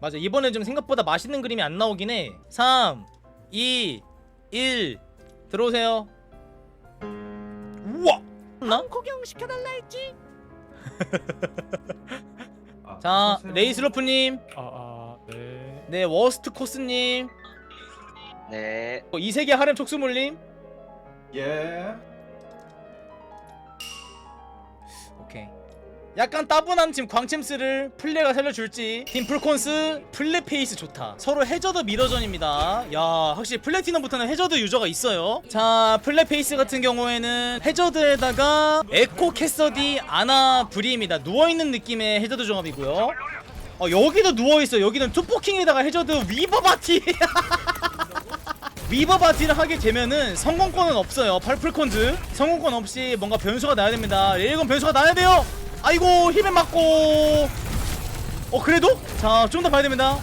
맞아 이번에 좀 생각보다 맛있는 그림이 안 나오긴 해 3 2 1 들어오세요 우와 나? 구경 시켜달라 했지. 아, 자. 레이슬로프님 아 아 네. 네 워스트 코스님 네. 어, 이세계 하렘 촉수몰님 예. 오케이 약간 따분한 팀 광챔스를 플레가 살려줄지. 팀 풀콘스 플레 페이스 좋다. 서로 해저드 미러전입니다. 야 확실히 플래티넘부터는 해저드 유저가 있어요. 자 플레 페이스 같은 경우에는 해저드에다가 에코 캐서디 아나 브리입니다. 누워있는 느낌의 해저드 조합이고요. 어 여기도 누워있어 여기는 투포킹에다가 해저드 위버 바티. 위버 바티를 하게 되면은 성공권은 없어요. 팔풀콘즈 성공권 없이 뭔가 변수가 나야 됩니다. 레일건 변수가 나야 돼요. 아이고 힘에 맞고. 어 그래도 자 좀 더 봐야 됩니다.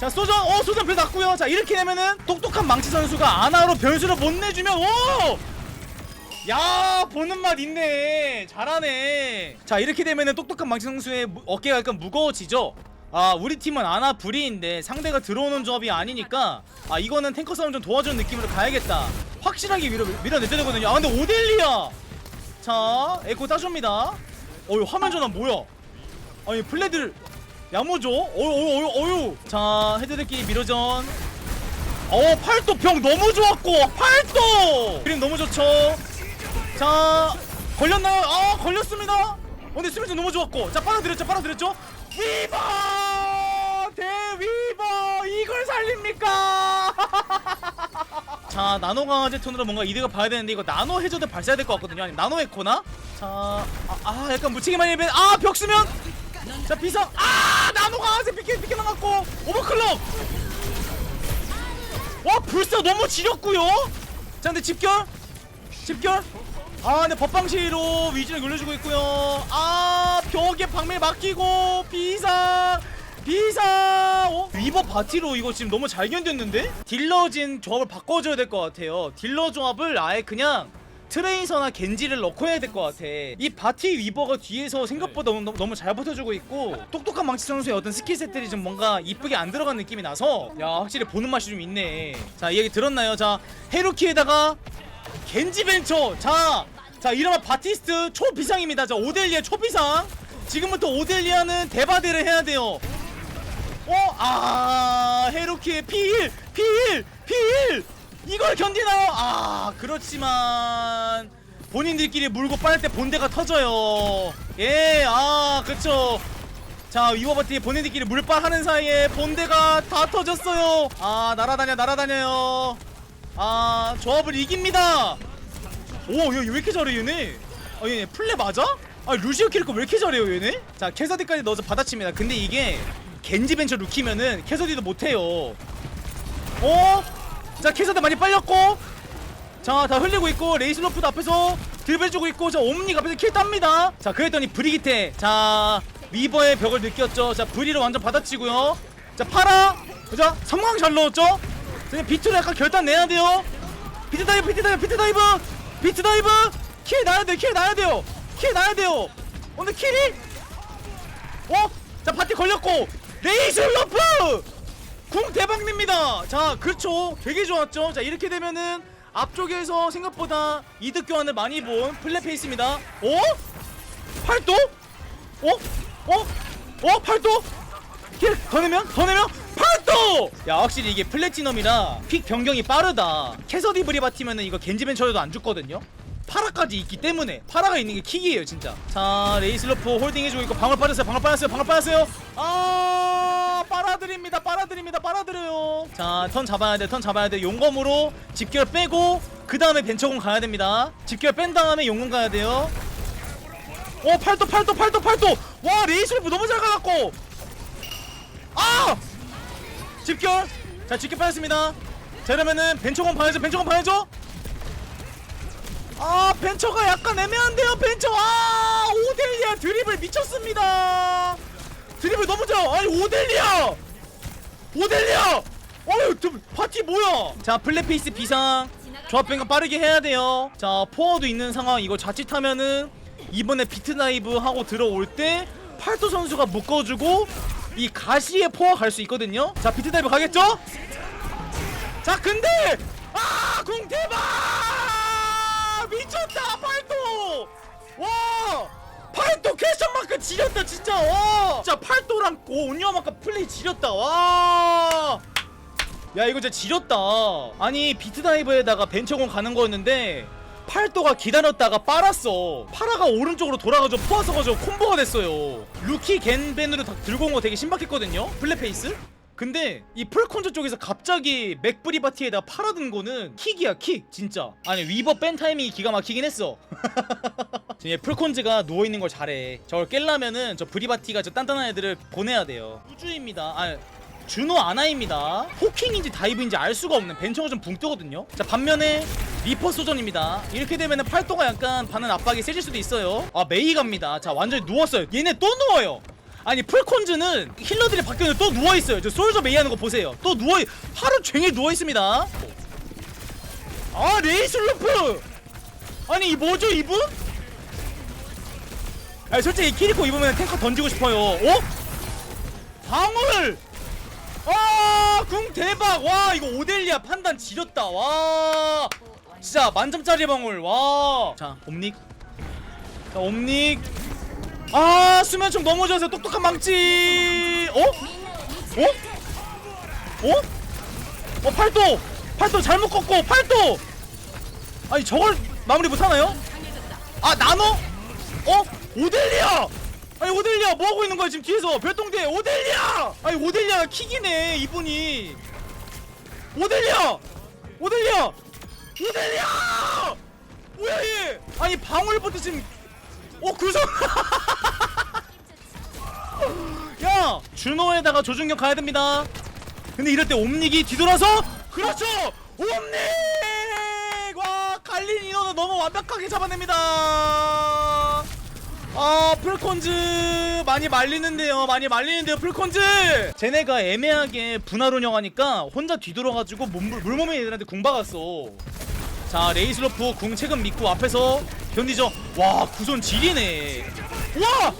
자 소전 어 소전 변 났고요. 자 이렇게 되면은 똑똑한 망치 선수가 아나로 변수를 못 내주면 오. 야 보는 맛 있네 잘하네 자 이렇게 되면은 똑똑한 망치 선수의 무- 어깨가 약간 무거워지죠 아 우리 팀은 아나 브리인데 상대가 들어오는 조합이 아니니까 아 이거는 탱커 싸움 좀 도와주는 느낌으로 가야겠다 확실하게 밀어, 밀어내야 되거든요 아 근데 오델리아 자 에코 따줍니다 어휴 화면 전환 뭐야? 아니 플레들 야무져? 어휴 어휴 어휴 어휴. 자 헤드들끼리 미러전. 어 팔도 병 너무 좋았고 팔도! 그림 너무 좋죠? 자 걸렸나요? 아 걸렸습니다. 어, 근데 수비도 너무 좋았고. 자 빨아들였죠 빨아들였죠? 위버! 대위버! 이걸 살립니까? 자 나노 강화제 톤으로 뭔가 이득을 봐야 되는데 이거 나노 해저드 발사해야 될 것 같거든요. 아니 나노 에코나 자 아, 아 약간 무책임한 일배 아 벽수면! 자 비상 아 나노 강화제 비켜 비켜 나갔고 오버클럭! 와 불사 너무 지렸고요? 자 근데 집결? 집결? 아 근데 법방시로 위주를 올려주고 있고요. 아 벽에 방밀 맡기고 비상 비상 어? 위버 바티로 이거 지금 너무 잘 견뎠는데? 딜러진 조합을 바꿔줘야 될 것 같아요. 딜러 조합을 아예 그냥 트레이서나 겐지를 넣고 해야 될 것 같아 이 바티 위버가 뒤에서 생각보다 너무, 너무 잘 버텨주고 있고 똑똑한 망치 선수의 어떤 스킬 셋들이 좀 뭔가 이쁘게 안 들어간 느낌이 나서 야 확실히 보는 맛이 좀 있네 자 이 얘기 들었나요? 자 헤루키에다가 겐지 벤처 자, 자 이름은 바티스트 초비상입니다. 자 오델리아 초비상. 지금부터 오델리아는 대바대를 해야 돼요. 어, 아 헤로키의 피일, 피일, 피일. 이걸 견디나요? 아 그렇지만 본인들끼리 물고 빨때 본대가 터져요. 예, 아 그쵸. 자 위버바티 본인들끼리 물빨하는 사이에 본대가 다 터졌어요. 아 날아다녀 날아다녀요. 아 조합을 이깁니다 오얘왜 이렇게 잘해 얘네 아 얘네 플레 맞아? 아 루시오 캐릭터 왜 이렇게 잘해요 얘네? 자 캐서디까지 넣어서 받아칩니다 근데 이게 겐지 벤처 루키면은 캐서디도 못해요 어? 자 캐서디 많이 빨렸고. 자 다 흘리고 있고 레이슬로프도 앞에서 들배주고 있고 자 옴닉 앞에서 킬 땁니다. 자 그랬더니 브리기테 자 위버의 벽을 느꼈죠. 자 브리를 완전 받아치고요. 자 파라! 자 성광 잘 넣었죠? 자 비트로 약간 결단 내야 돼요. 비트 다이브 비트 다이브 비트 다이브! 비트 다이브! 킬 나야 돼킬 나야 돼요. 킬 나야 돼요. 오늘 킬이? 어? 자 파티 걸렸고 레이슬로프 궁 대박냅니다. 자, 그렇죠. 되게 좋았죠. 자, 이렇게 되면은 앞쪽에서 생각보다 이득 교환을 많이 본 플랫페이스입니다. 어? 팔도? 어? 어? 어? 팔도? 킬더 내면? 더 내면? 팔도! 야, 확실히 이게 플래티넘이라 픽 변경이 빠르다. 캐서디 브리바티면은 이거 겐지벤처에도 안 죽거든요. 파라까지 있기 때문에 파라가 있는 게 킥이에요 진짜. 자 레이슬로프 홀딩 해주고 있고 방울 빠졌어요 방울 빠졌어요 방울 빠졌어요. 아 빨아들입니다 빨아들입니다 빨아들여요. 자 턴 잡아야 돼턴 잡아야 돼. 용검으로 집결 빼고 그 다음에 벤처공 가야 됩니다. 집결 뺀 다음에 용검 가야 돼요. 어 팔도 팔도 팔도 팔도! 와 레이슬로프 너무 잘 가갖고! 아! 집결! 자 집결 빠졌습니다. 자 이러면은 벤처공 봐야죠 벤처공 봐야죠 아 벤처가 약간 애매한데요 벤처. 아 오델리아 드리블 미쳤습니다. 드리블 너무 좋아 아니 오델리아! 오델리아! 어휴 저 파티 뭐야? 자 플랫페이스 비상. 조합 변경 빠르게 해야 돼요. 자 포어도 있는 상황. 이거 자칫하면은 이번에 비트나이브 하고 들어올 때 팔도 선수가 묶어주고 이 가시에 포화 갈수 있거든요. 자 비트 다이브 가겠죠? 자 근데! 아궁 대박 미쳤다 팔도! 와! 팔도 퀘스천 마크 지렸다 진짜 와! 진짜 팔도랑 오 온유아마카 플레이 지렸다 와! 야 이거 진짜 지렸다. 아니 비트다이브에다가 벤처공 가는 거였는데 팔도가 기다렸다가 빨았어. 파라가 오른쪽으로 돌아가지고 포화 써가지고 콤보가 됐어요. 루키 겐벤으로 다 들고 온 거 되게 신박했거든요? 블랙페이스 근데 이 풀콘조 쪽에서 갑자기 맥브리바티에다 파라 든 거는 킥이야 킥 진짜. 아니 위버 뺀 타이밍이 기가 막히긴 했어. 지금 얘 풀콘즈가 누워있는 걸 잘해. 저걸 깰라면은 저 브리바티가 저 단단한 애들을 보내야 돼요. 우주입니다. 아 준호 아나입니다. 호킹인지 다이브인지 알 수가 없는 벤처가 좀 붕 뜨거든요. 자 반면에 리퍼 소전입니다. 이렇게 되면은 팔도가 약간 받는 압박이 세질 수도 있어요. 아 메이 갑니다. 자 완전히 누웠어요. 얘네 또 누워요 아니 풀콘즈는 힐러들이 바뀌었는데 또 누워있어요 저 솔저 메이 하는 거 보세요 또 누워 하루 종일 누워있습니다 아 레이슬루프 아니 이 뭐죠 이분? 아니 솔직히 이 키리코 입으면 탱커 던지고 싶어요 어? 방울 아, 궁 대박. 와, 이거 오델리아 판단 지렸다. 와. 진짜 만점짜리 방울. 와. 자, 옴닉. 자, 옴닉. 아, 수면총 좋아서 똑똑한 망치. 어? 어? 어? 어, 팔도. 팔도 잘못 꺾고 팔도. 아니, 저걸 마무리 못 하나요? 아, 나노? 어? 오델리아! 아니 오델리아 뭐하고 있는 거야 지금 뒤에서 별똥대 오델리아! 아니 오델리아 킥이네 이분이 오델리아! 오델리아! 오델리아! 뭐야 얘 아니 방울부터 지금 어 구성 야 준호에다가 조준경 가야 됩니다. 근데 이럴 때 옴닉이 뒤돌아서 그렇죠! 옴닉! 와 갈린 인원을 너무 완벽하게 잡아냅니다. 아 풀콘즈 많이 말리는데요 많이 말리는데요 풀콘즈! 쟤네가 애매하게 분할 운영하니까 혼자 뒤돌아가지고 몸, 물몸에 애들한테 궁 박았어. 자 레이슬로프 궁 최근 믿고 앞에서 견디죠 와 구손 지리네 와!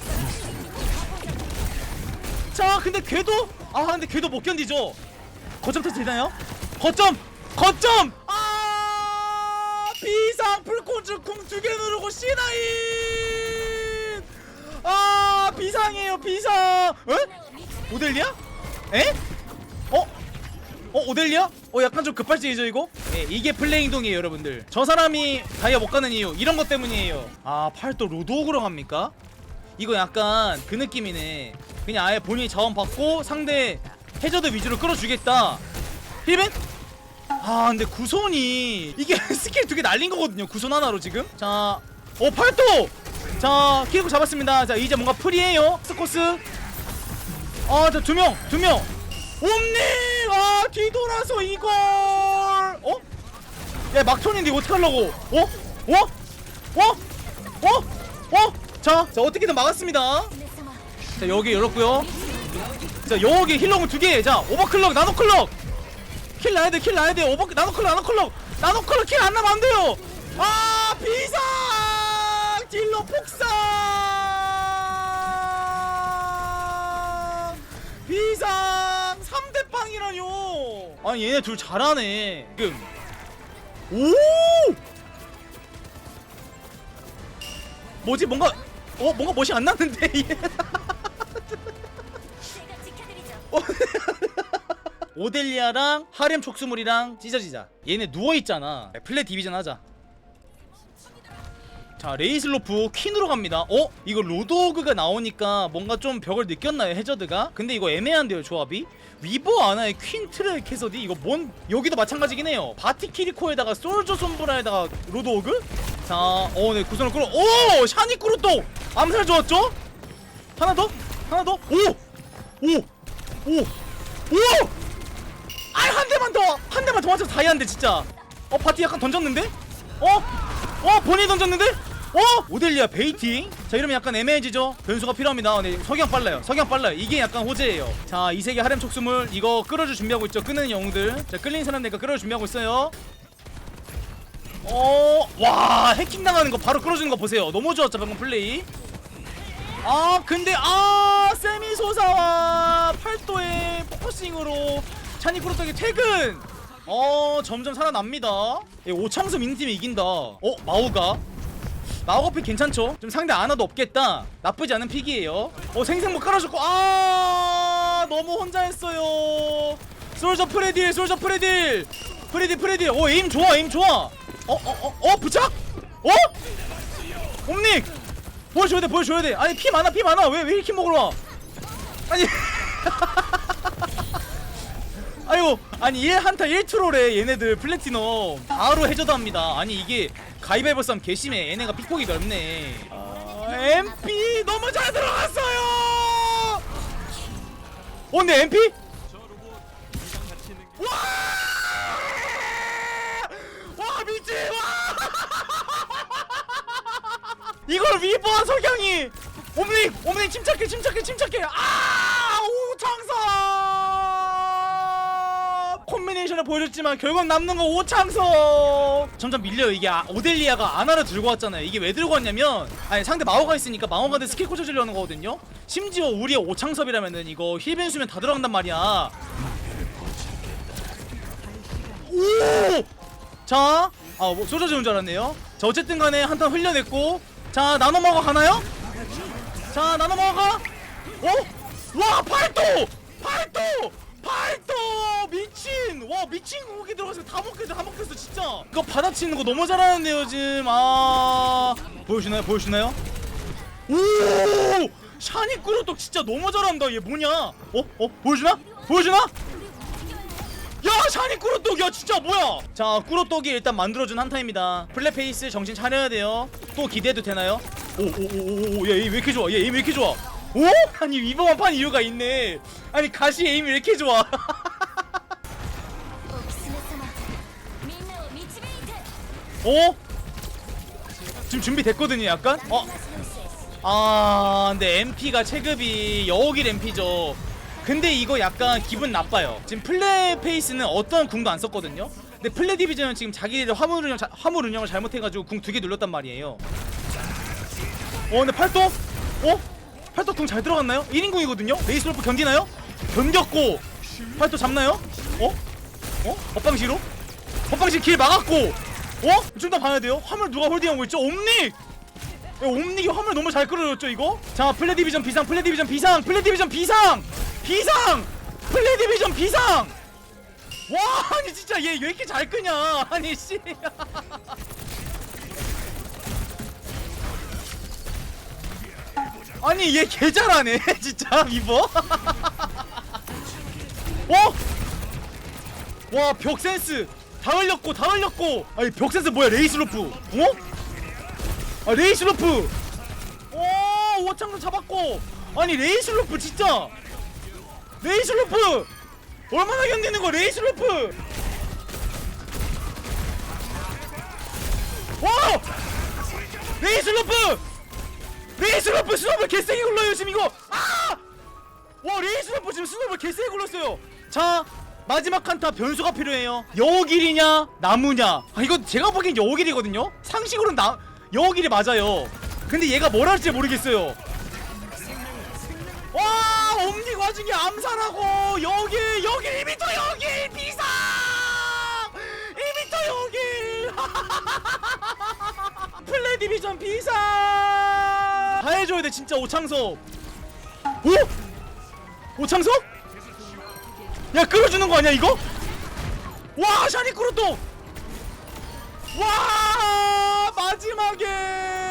자 근데 걔도 아 근데 걔도 못 견디죠 거점 터치 되나요? 거점! 거점! 아 비상 풀콘즈 궁두개 누르고 C9 아 비상이에요 비상 에? 오델리아? 에? 어? 어 오델리아? 어 약간 좀 급발진이죠 이거? 예, 이게 플레잉동이에요 여러분들 저 사람이 다이아 못 가는 이유 이런 것 때문이에요 아 팔도 로드오그로 갑니까? 이거 약간 그 느낌이네 그냥 아예 본인이 자원 받고 상대 해저드 위주로 끌어주겠다 힐벤? 아 근데 구손이 이게 스킬 두 개 날린 거거든요 구손 하나로 지금 자어 팔도 자 키리코 잡았습니다 자 이제 뭔가 프리해요 스코스 아자 두명 두명 옴니 아 뒤돌아서 이걸 어? 야 막톤인데 이거 어떡하려고 어? 어? 어? 어? 어? 자, 자 어떻게든 막았습니다 자 여기 열었고요 자 여기 힐러공 두개 자 오버클럭 나노클럭 킬 나야 돼 킬 나야 돼 오버 나노클럭 나노클럭 나노클럭 킬 안 나면 안 돼요 아 비상 딜러 폭삭 아니 얘네 둘 잘하네. 지금. 오! 뭐지? 뭔가 어? 뭔가 멋이 안 나는데 얘? 오델리아랑 하렘 촉수물이랑 찢어지자. 얘네 누워있잖아. 플랫 디비전 하자 자 레이슬로프 퀸으로 갑니다 어? 이거 로드오그가 나오니까 뭔가 좀 벽을 느꼈나요 해저드가? 근데 이거 애매한데요 조합이? 위버 아나의 퀸 트랙 캐서디? 이거 뭔 여기도 마찬가지긴 해요 바티 키리코에다가 솔저 손브라에다가 로드오그? 자 어네 구선을 끌어 오! 샤니 꾸루또 암살 좋았죠? 하나 더? 하나 더? 오! 오! 오! 오! 아한 대만 더! 한 대만 더 맞춰서 다이아인데 진짜 어 바티 약간 던졌는데? 어? 어 본인이 던졌는데? 어? 오델리아 베이팅? 자 이러면 약간 애매해지죠? 변수가 필요합니다. 네 석양 빨라요. 석양 빨라요. 이게 약간 호재예요. 자 이세계 하렘 촉수물 이거 끌어줄 준비하고 있죠? 끄는 영웅들. 자 끌린 사람들 끌어줄 준비하고 있어요. 어, 와, 해킹 당하는 거 바로 끌어주는 거 보세요. 너무 좋았죠, 방금 플레이. 아, 근데, 아, 자 세미 소사와 팔도의 포커싱으로 찬이쿠로떡의 퇴근! 어 점점 살아납니다. 예, 오창수 민팀이 이긴다. 어 마우가 픽 괜찮죠? 좀 상대 아나도 없겠다. 나쁘지 않은 픽이에요. 어 생생 못 깔아줬고 아 너무 혼자 했어요. 솔저 프레딜 솔저 프레딜. 프레딜 프레딜. 오 에임 좋아 에임 좋아. 어어 어 어 부착? 어? 옴닉! 보여줘야 돼 보여줘야 돼. 아니 피 많아 피 많아. 왜 왜 이렇게 먹으러 와? 아니. 아이고 아니 1 한타 1트롤에 얘네들 플래티넘 바로 해저도 합니다. 아니 이게 가위바위보 싸움 개심해 얘네가 픽폭이 넓네. 아, MP 너무 잘 들어갔어요! 어 근데 MP? 와! 와 미친! 와! 이걸 위버와 석양이! 옴닉 옴닉 침착해 침착해 침착해! 아 콤비네이션을 보여줬지만 결국 남는 건 오창석 점점 밀려요 이게 아, 오델리아가 아나를 들고 왔잖아요 이게 왜 들고 왔냐면 아니 상대 마오가 있으니까 마오가한테 스킬 꽂아주려는 거거든요 심지어 우리의 오창섭이라면은 이거 힐벤 수면 다 들어간단 말이야 오! 자, 아, 뭐 쏟아지는 줄 알았네요. 자, 어쨌든 간에 한 턴 흘려냈고, 자, 나눠 먹어 가나요? 자, 나눠 먹어 가? 어? 와, 팔도! 팔도! 팔도! 미친! 와, 미친 고기 들어가서 다 먹겠어, 다 먹겠어, 진짜! 이거 받아치는 거 너무 잘하는데요, 지금. 아. 보여주나요? 보여주나요? 오! 샤니 꾸로떡 진짜 너무 잘한다. 얘 뭐냐? 어? 어? 보여주나? 보여주나? 야 샤니 꾸로떡 야 진짜 뭐야 자 꾸로떡이 일단 만들어준 한타입니다 플랫페이스 정신 차려야 돼요 또 기대해도 되나요? 오 오 오 오오얘 에임 왜 이렇게 좋아 얘 왜 이렇게 좋아 오? 아니 위버만 판 이유가 있네 아니 가시 에임이 왜 이렇게 좋아 お狐様みんなを導いて 어? 지금 준비됐거든요 약간? 어? 아 근데 MP가 체급이 여우길 MP죠 근데 이거 약간 기분 나빠요 지금 플레 페이스는 어떤 궁도 안 썼거든요 근데 플레 디비전은 지금 자기들 화물 운영 자- 화물 운영을 잘못해가지고 궁 두 개 눌렀단 말이에요 어 근데 팔도? 어? 팔도 궁 잘 들어갔나요? 1인궁이거든요? 레이스로프 견디나요? 견뎠고 팔도 잡나요? 어? 어? 법방시로? 법방시 길 막았고 어? 좀 더 봐야 돼요 화물 누가 홀딩하고 있죠? 옴닉! 야, 옴닉이 화물 너무 잘 끌어줬죠 이거? 자 플레 디비전 비상 플레 디비전 비상 플레 디비전 비상 비상 플레 디비전 비상 와 아니 진짜 얘 왜 이렇게 잘 끄냐 아니 씨 아니 얘 개 잘하네 진짜 미버 어? 와 벽센스! 다 흘렸고 다 흘렸고! 아니 벽센스 뭐야 레이스로프? 어? 아 레이스로프! 오 오창도 잡았고! 아니 레이스로프 진짜! 레이스로프! 얼마나 견디는 거 레이스로프! 와! 레이스로프 레이스로프 스노블 개세게 굴러요 지금 이거. 아! 와 레이스로프 지금 스노블 개세게 굴렀어요. 자 마지막 한타 변수가 필요해요. 여우길이냐 나무냐? 아 이거 제가 보기엔 여우길이거든요? 상식으로는 나 여우길이 맞아요. 근데 얘가 뭘 할지 모르겠어요. 와 옴닉 와중에 암살하고 여길 여길 1m 여길 비상! 1m 여길! 플레 디비전 비상 다 해줘야 돼 진짜 오창석 오? 오창석? 야 끌어주는 거 아니야 이거? 와 샤니 꾸루또 와 마지막에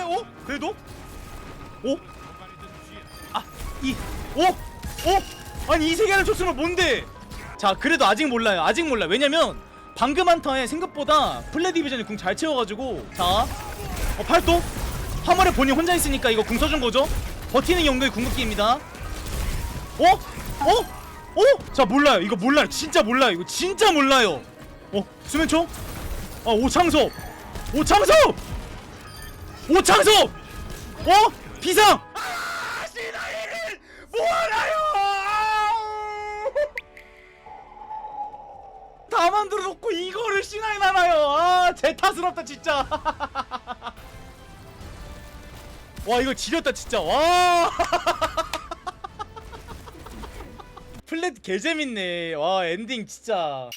어? 그래도? 오? 아, 이, 오, 오, 아니 이 세 개를 줬으면 뭔데? 자, 그래도 아직 몰라요. 아직 몰라. 왜냐면 방금 한타에 생각보다 플레 디비전이 궁 잘 채워가지고 자, 어 팔도 화물에 본인 혼자 있으니까 이거 궁 써준 거죠? 버티는 용도의 궁극기입니다. 어? 어? 어? 자 몰라요. 이거 몰라요. 진짜 몰라요. 이거 진짜 몰라요. 어? 수면총? 아 오창섭! 오창섭! 오창섭! 어? 비상! 아, 시나이를 뭐하나요? 다 만들어 놓고 이거를 시나이 나나요? 아, 제타스럽다 진짜. 와 이거 지렸다 진짜. 와. 플랫 개재밌네. 와 엔딩 진짜.